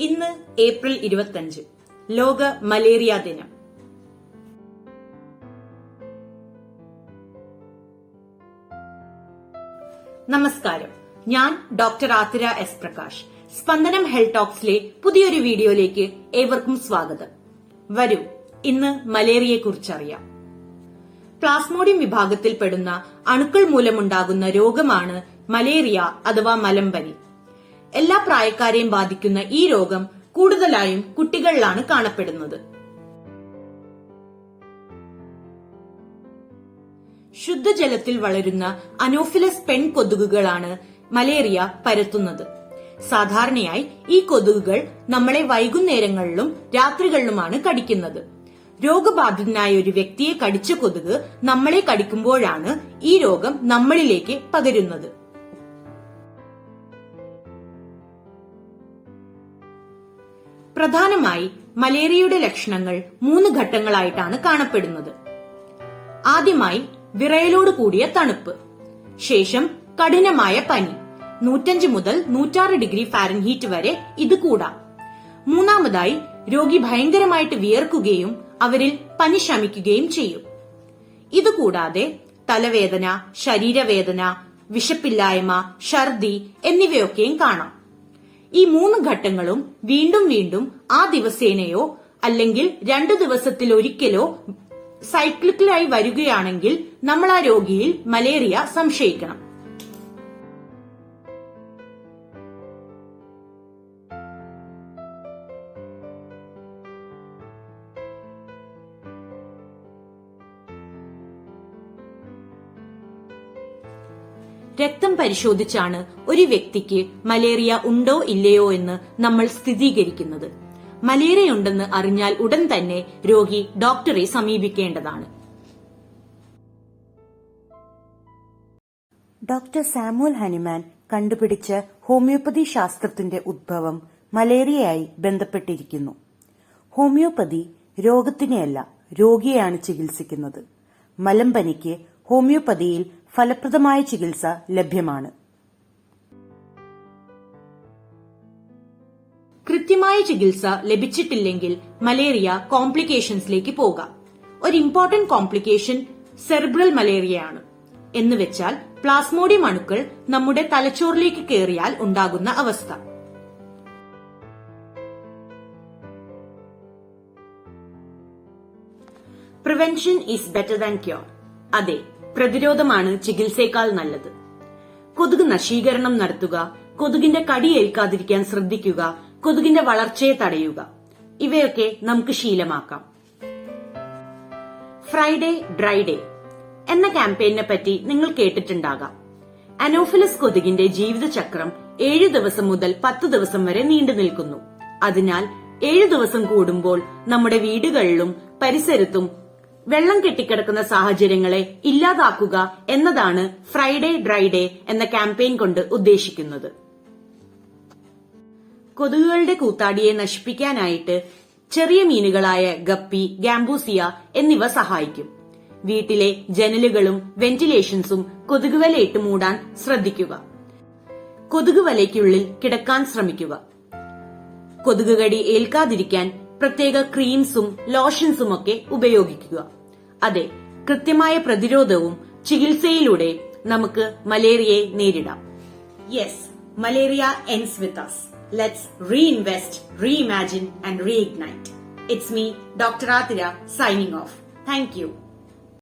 ഇന്ന് ഏപ്രിൽ ഇരുപത്തിയഞ്ച്. ലോക മലേറിയ ദിനം. നമസ്കാരം. ഞാൻ ഡോക്ടർ ആതിര എസ് പ്രകാശ്. സ്പന്ദനം ഹെൽത്ത് ടോക്സിലെ പുതിയൊരു വീഡിയോയിലേക്ക് ഏവർക്കും സ്വാഗതം. വരൂ ഇന്ന് മലേറിയയെ കുറിച്ചറിയാം പ്ലാസ്മോഡിയം വിഭാഗത്തിൽപ്പെടുന്ന അണുക്കൾ മൂലമുണ്ടാകുന്ന രോഗമാണ് മലേറിയ അഥവാ മലമ്പനി. എല്ലാ പ്രായക്കാരെയും ബാധിക്കുന്ന ഈ രോഗം കൂടുതലായും കുട്ടികളിലാണ് കാണപ്പെടുന്നത്. ശുദ്ധജലത്തിൽ വളരുന്ന അനോഫിലസ് പെൺ കൊതുകുകളാണ് മലേറിയ പരത്തുന്നത്. സാധാരണയായി ഈ കൊതുകുകൾ നമ്മളെ വൈകുന്നേരങ്ങളിലും രാത്രികളിലുമാണ് കടിക്കുന്നത്. രോഗബാധിതനായ ഒരു വ്യക്തിയെ കടിച്ച കൊതുക് നമ്മളെ കടിക്കുമ്പോഴാണ് ഈ രോഗം നമ്മളിലേക്ക് പകരുന്നത്. പ്രധാനമായി മലേറിയയുടെ ലക്ഷണങ്ങൾ മൂന്ന് ഘട്ടങ്ങളായിട്ടാണ് കാണപ്പെടുന്നത്. ആദ്യമായി വിറയലോട് കൂടിയ തണുപ്പ്. ശേഷം കഠിനമായ പനി. നൂറ്റഞ്ച് മുതൽ നൂറ്റാറ് ഡിഗ്രി ഫാരൻഹീറ്റ് വരെ ഇത് കൂടാം. മൂന്നാമതായി രോഗി ഭയങ്കരമായിട്ട് വിയർക്കുകയും അവരിൽ പനി ശമിക്കുകയും ചെയ്യും. ഇതുകൂടാതെ തലവേദന ശരീരവേദന വിശപ്പില്ലായ്മ ഛർദി എന്നിവയൊക്കെയും കാണാം. ഈ മൂന്ന് ഘട്ടങ്ങളും വീണ്ടും വീണ്ടും ആ ദിവസേനയോ അല്ലെങ്കിൽ രണ്ടു ദിവസത്തിൽ ഒരിക്കലോ സൈക്ലിക്കലായി വരികയാണെങ്കിൽ നമ്മൾ ആ രോഗിയിൽ മലേറിയ സംശയിക്കണം. രക്തം പരിശോധിച്ചാണ് ഒരു വ്യക്തിക്ക് മലേറിയ ഉണ്ടോ ഇല്ലയോ എന്ന് നമ്മൾ സ്ഥിരീകരിക്കുന്നത്. മലേറിയ ഉണ്ടെന്ന് അറിഞ്ഞാൽ ഉടൻ തന്നെ രോഗി ഡോക്ടറെ സമീപിക്കേണ്ടതാണ്. ഡോക്ടർ സാമുൽ ഹനിമാൻ കണ്ടുപിടിച്ച ഹോമിയോപ്പതി ശാസ്ത്രത്തിന്റെ ഉദ്ഭവം മലേറിയയായി ബന്ധപ്പെട്ടിരിക്കുന്നു. ഹോമിയോപ്പതി രോഗത്തിനെയല്ല രോഗിയെയാണ് ചികിത്സിക്കുന്നത്. മലമ്പനിക്ക് ഹോമിയോപ്പതിയിൽ ഫലപ്രദമായ ചികിത്സ ലഭ്യമാണ്. കൃത്യമായ ചികിത്സ ലഭിച്ചിട്ടില്ലെങ്കിൽ മലേറിയ കോംപ്ലിക്കേഷൻസിലേക്ക് പോകാം. ഒരു ഇമ്പോർട്ടന്റ് കോംപ്ലിക്കേഷൻ സെറിബ്രൽ മലേറിയയാണ്. എന്ന് വെച്ചാൽ പ്ലാസ്മോഡിയം അണുക്കൾ നമ്മുടെ തലച്ചോറിലേക്ക് കയറിയാൽ ഉണ്ടാകുന്ന അവസ്ഥ. Prevention is better than cure അതെ പ്രതിരോധമാണ് ചികിത്സയേക്കാൾ നല്ലത്. കൊതുക് നശീകരണം നടത്തുക കൊതുകിന്റെ കടിയേൽക്കാതിരിക്കാൻ ശ്രദ്ധിക്കുക കൊതുകിന്റെ വളർച്ചയെ തടയുക. ഇവയൊക്കെ നമുക്ക് ശീലമാക്കാം. ഫ്രൈഡേ ഡ്രൈ ഡേ എന്ന ക്യാമ്പയിനെ പറ്റി നിങ്ങൾ കേട്ടിട്ടുണ്ടാകാം. അനോഫിലസ് കൊതുകിന്റെ ജീവിതചക്രം ഏഴു ദിവസം മുതൽ പത്ത് ദിവസം വരെ നീണ്ടു നിൽക്കുന്നു. അതിനാൽ ഏഴു ദിവസം കൂടുമ്പോൾ നമ്മുടെ വീടുകളിലും പരിസരത്തും വെള്ളം കെട്ടിക്കിടക്കുന്ന സാഹചര്യങ്ങളെ ഇല്ലാതാക്കുക എന്നതാണ് ഫ്രൈഡേ ഡ്രൈഡേ എന്ന ക്യാമ്പയിൻ കൊണ്ട് ഉദ്ദേശിക്കുന്നത്. കൊതുകുകളുടെ കൂത്താടിയെ നശിപ്പിക്കാനായിട്ട് ചെറിയ മീനുകളായ ഗപ്പി ഗാംബൂസിയ എന്നിവ സഹായിക്കും. വീട്ടിലെ ജനലുകളും വെന്റിലേഷൻസും കൊതുകുവലയിട്ട് മൂടാൻ ശ്രദ്ധിക്കുക. കൊതുകുവലയ്ക്കുള്ളിൽ കിടക്കാൻ ശ്രമിക്കുക. കൊതുകുകടി ഏൽക്കാതിരിക്കാൻ പ്രത്യേക ക്രീംസും ലോഷൻസും ഒക്കെ ഉപയോഗിക്കുക. അതെ കൃത്യമായ പ്രതിരോധവും ചികിത്സയിലൂടെ നമുക്ക് മലേറിയയെ നേരിടാം. Yes malaria ends with us let's reinvest reimagine and reignite it's me doctor Athira signing off thank you